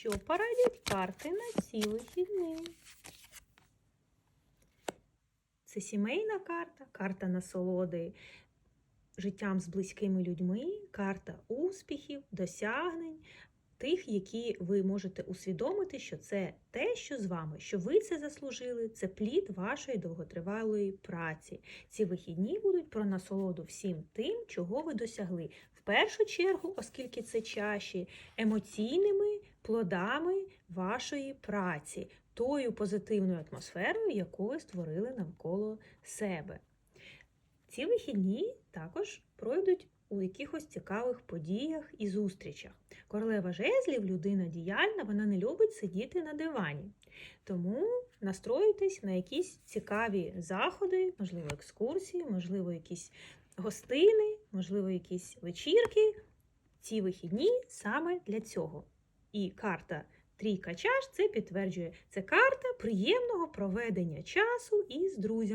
що порадять карти на ці вихідні. Це сімейна карта, карта насолоди життям з близькими людьми, карта успіхів, досягнень, тих, які ви можете усвідомити, що це те, що з вами, що ви це заслужили, це плід вашої довготривалої праці. Ці вихідні будуть про насолоду всім тим, чого ви досягли. В першу чергу, оскільки це чаші, емоційними плодами вашої праці, тою позитивною атмосферою, яку ви створили навколо себе. Ці вихідні також пройдуть у якихось цікавих подіях і зустрічах. Королева жезлів, людина діяльна, вона не любить сидіти на дивані. Тому настроюйтесь на якісь цікаві заходи, можливо, екскурсії, можливо, якісь гостини, можливо, якісь вечірки. Ці вихідні саме для цього. І карта Трійка чаш це підтверджує. Це карта приємного проведення часу із друзями.